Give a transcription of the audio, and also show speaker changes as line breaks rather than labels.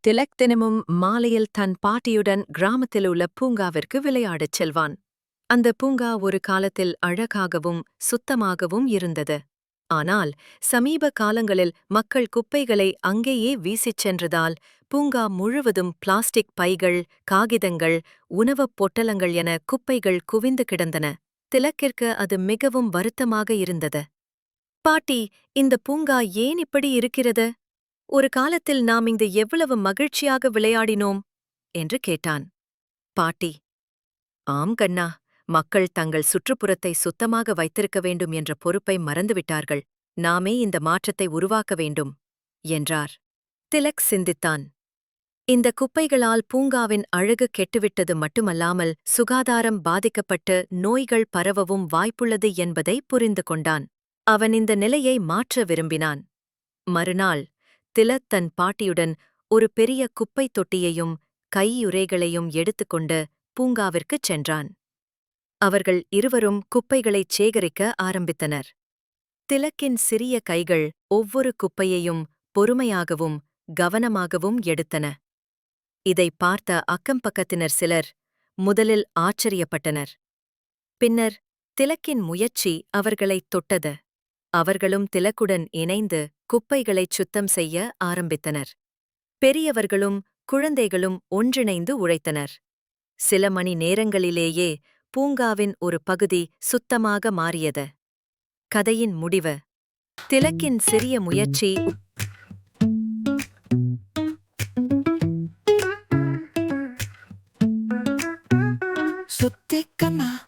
திலக் தினமும் மாலையில் தன் பாட்டியுடன் கிராமத்தில் உள்ள பூங்காவிற்கு விளையாடச் செல்வான். அந்த பூங்கா ஒரு காலத்தில் அழகாகவும் சுத்தமாகவும் இருந்தது. ஆனால் சமீப காலங்களில் மக்கள் குப்பைகளை அங்கேயே வீசிச் சென்றதால் பூங்கா முழுவதும் பிளாஸ்டிக் பைகள் காகிதங்கள் உணவுப் பொட்டலங்கள் என குப்பைகள் குவிந்து கிடந்தன. திலக்கிற்கு அது மிகவும் வருத்தமாக இருந்தது. பாட்டி இந்த பூங்கா ஏன் இப்படி இருக்கிறது? ஒரு காலத்தில் நாம் இங்கு எவ்வளவு மகிழ்ச்சியாக விளையாடினோம்? என்று கேட்டான். பாட்டி ஆம் கண்ணா மக்கள் தங்கள் சுற்றுப்புறத்தை சுத்தமாக வைத்திருக்க வேண்டும் என்ற பொறுப்பை மறந்துவிட்டார்கள். நாமே இந்த மாற்றத்தை உருவாக்க வேண்டும் என்றார். திலக் சிந்தித்தான். இந்த குப்பைகளால் பூங்காவின் அழகு கெட்டுவிட்டது மட்டுமல்லாமல் சுகாதாரம் பாதிக்கப்பட்டு நோய்கள் பரவவும் வாய்ப்புள்ளது என்பதை புரிந்து கொண்டான். அவன் இந்த நிலையை மாற்ற விரும்பினான். மறுநாள் திலக் தன் பாட்டியுடன் ஒரு பெரிய குப்பைத் தொட்டியையும் கையுறைகளையும் எடுத்துக்கொண்டு பூங்காவிற்குச் சென்றான். அவர்கள் இருவரும் குப்பைகளைச் சேகரிக்க ஆரம்பித்தனர். திலக்கின் சிறிய கைகள் ஒவ்வொரு குப்பையையும் பொறுமையாகவும் கவனமாகவும் எடுத்தன. இதைப் பார்த்த அக்கம்பக்கத்தினர் சிலர் முதலில் ஆச்சரியப்பட்டனர். பின்னர் திலக்கின் முயற்சி அவர்களைத் தொட்டது. அவர்களும் திலக்குடன் இணைந்து குப்பைகளைச் சுத்தம் செய்ய ஆரம்பித்தனர். பெரியவர்களும் குழந்தைகளும் ஒன்றிணைந்து உழைத்தனர். சில மணி நேரங்களிலேயே பூங்காவின் ஒரு பகுதி சுத்தமாக மாறியது. கதையின் முடிவு. திலக்கின் சிறிய முயற்சி.
சுத்திக்கண்ணா